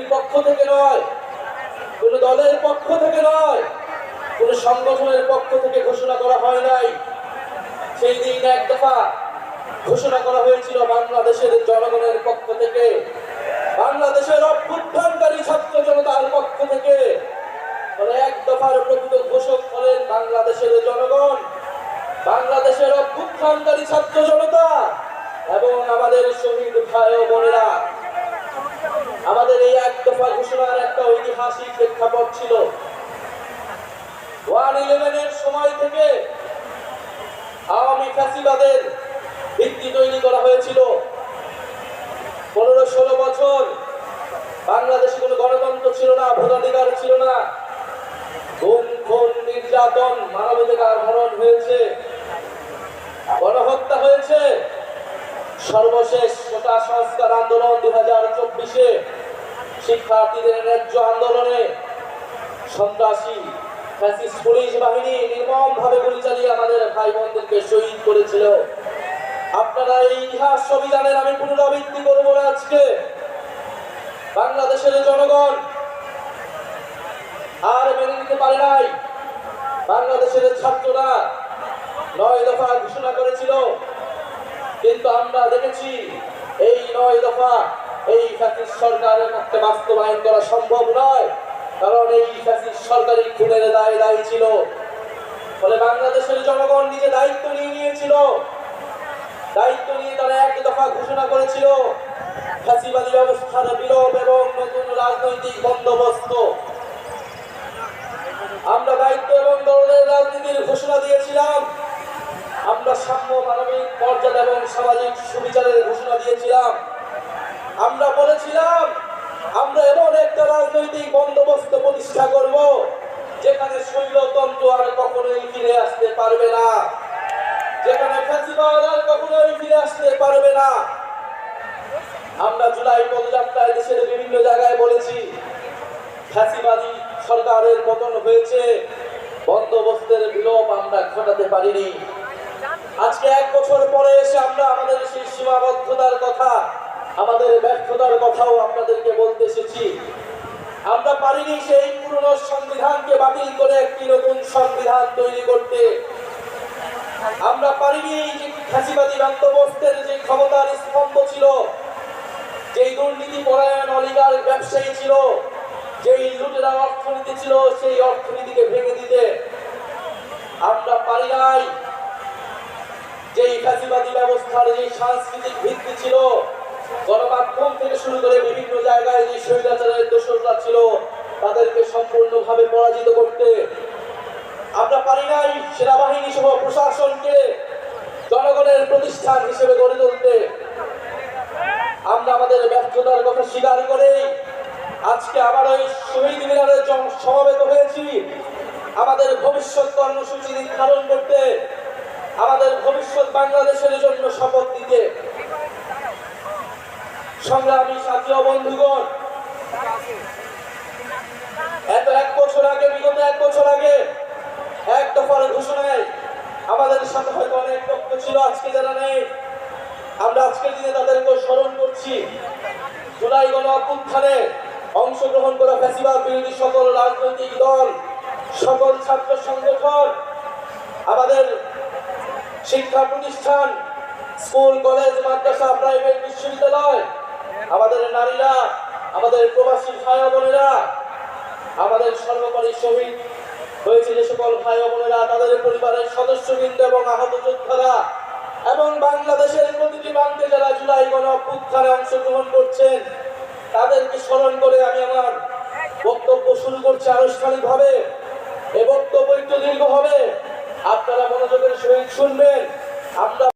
ব্যক্তির পক্ষ থেকে নয়। কোন দলের পক্ষ থেকে নয়। কোন সংগঠনের পক্ষ থেকে ঘোষণা করা হয় নাই। সেই দিন এক দফা ঘোষণা করা হয়েছিল বাংলাদেশের জনগণের পক্ষ থেকে। বাংলাদেশের অভ্যুত্থানকারী ছাত্র জনতার পক্ষ থেকে। এক দফার প্রকৃত ঘোষক হলেন বাংলাদেশের জনগণ। বাংলাদেশের অভ্যুত্থানকারী ছাত্র জনতা এবং আমাদের শহীদ ভাই বোনেরা। আমাদের এই এক দফা ঘোষণার একটা ঐতিহাসিক প্রেক্ষাপট ছিল। ওয়ান ইলেভেনের সময় থেকে আওয়ামী ফ্যাসিবাদের ভিত্তি তৈরি করা হয়েছিল। পনেরো ষোলো বছর বাংলাদেশে কোনো গণতন্ত্র ছিল না, ভোটাধিকার ছিল না। গুম, খুন, নির্যাতন, মানবাধিকার হরণ হয়েছে, গণহত্যা হয়েছে। সর্বশেষ কোটা সংস্কার আন্দোলন দুই হাজার চব্বিশে শিক্ষার্থীদের ন্যায্য আন্দোলনে সন্ত্রাসী ফ্যাসিস্ট পুলিশ বাহিনী নির্মম ভাবে গুলি চালিয়ে আমাদের ভাই বোনদেরকে শহীদ করেছিল। আপনারা এই ইতিহাস জানেন আমি পুনরাবৃত্তি করব না আজকে। বাংলাদেশের জনগণ আর মেনে নিতে পারে নাই। বাংলাদেশের ছাত্ররা নয় দফা ঘোষণা করেছিল কিন্তু আমরা দেখেছি এই নয় দফা এই ফ্যাসিস্ট সরকারের পক্ষে বাস্তবায়ন করা সম্ভব নয়। কারণ এই ফ্যাসিস্ট সরকারি খুনের দায় দায়ী ছিল। ফলে বাংলাদেশের জনগণ নিজে দায়িত্ব নিয়ে নিয়েছিল। দায়িত্ব নিয়ে তারা এক দফা ঘোষণা করেছিল, ফ্যাসিবাদী ব্যবস্থার বিলোপ এবং নতুন রাজনৈতিক বন্দোবস্ত। আমরা দায়িত্ব এবং দলের রাজনীতির ঘোষণা দিয়েছিলাম। আমরা সাম্য মানবিক মর্যাদা এবং সামাজিক সুবিচারের ঘোষণা দিয়েছিলাম। আমরা বলেছিলাম, আমরা এমন একটা রাজনৈতিক বন্দোবস্ত প্রতিষ্ঠা করব, যেখানে শৈলতন্ত্র আর কখনোই ফিরে আসতে পারবে না। যেখানে ফ্যাসিবাদ আর কখনোই ফিরে আসতে পারবে না। আমরা জুলাই পদযাত্রায় দেশের বিভিন্ন জায়গায় বলেছি, ফ্যাসিবাদী সরকারের পতন হয়েছে, বন্দোবস্তের বিলোপ আমরা ঘটাতে পারিনি। আজকে এক বছর পরে এসে আমরা আমাদের সেই সীমাবদ্ধতার কথা, আমাদের ব্যর্থতার কথাও আপনাদেরকে বলতে এসেছি। আমরা পারিনি সেই পুরনো সংবিধানকে বাতিল করে একটি নতুন সংবিধান তৈরি করতে। আমরা পারিনি যে ফ্যাসিবাদী বন্দোবস্তের যে ক্ষমতার স্তম্ভ ছিল, যেই দুর্নীতি পরায়ণ অলিগার ব্যবসায়ী ছিল, যেই লুটেরা অর্থনীতি ছিল, সেই অর্থনীতিকে ভেঙে দিতে। আমরা পারি নাই। যেই ফ্যাসিবাদী ব্যবস্থার যে সাংস্কৃতিক ভিত্তি ছিল, গণমাধ্যম থেকে শুরু করে বিভিন্ন জায়গায় যে স্বৈরাচারের দোষররা ছিল, তাদেরকে সম্পূর্ণভাবে পরাজিত করতে আমরা পারি নাই সেনাবাহিনী সহ প্রশাসনকে জনগণের প্রতিষ্ঠান হিসেবে গড়ে তুলতে। আমরা আমাদের ব্যর্থতার কথা স্বীকার করে আজকে আবার ওই শহীদ মিনারে জন- সমবেত হয়েছি। আমাদের ভবিষ্যৎ কর্মসূচি নির্ধারণ করতে আমাদের ভবিষ্যৎ বাংলাদেশের জন্য শপথ দিতে। সংগ্রামী সাথী বন্ধুগণ, এত এক বছর আগে, বিগত এক বছর আগে, এক দফার ঘোষণায় আমাদের সাথে হয়তো অনেক পক্ষ ছিল, আজকে যারা নেই, আমরা আজকের দিনে তাদেরকে স্মরণ করছি। জুলাই গণ অভ্যুত্থানে অংশগ্রহণ করা ফ্যাসিবাদ বিরোধী সকল রাজনৈতিক দল, সকল ছাত্র সংগঠন শিক্ষা প্রতিষ্ঠান, স্কুল, কলেজ, মাদ্রাসা, প্রাইভেট বিশ্ববিদ্যালয়, আমাদের নারীরা, আমাদের প্রবাসী ভাই বোনেরা, আমাদের সর্বোপরি শহীদ হয়েছে যে সকল ভাই বোনেরা, তাদের পরিবারের সদস্যবৃন্দ এবং আহত যোদ্ধারা, এবং বাংলাদেশের প্রতিটি প্রান্তে যারা জুলাই গণ অভ্যুত্থানে অংশগ্রহণ করছেন, তাদেরকে স্মরণ করে আমি আমার বক্তব্য শুরু করছি আনুষ্ঠানিকভাবে। শুনবেন। আমরা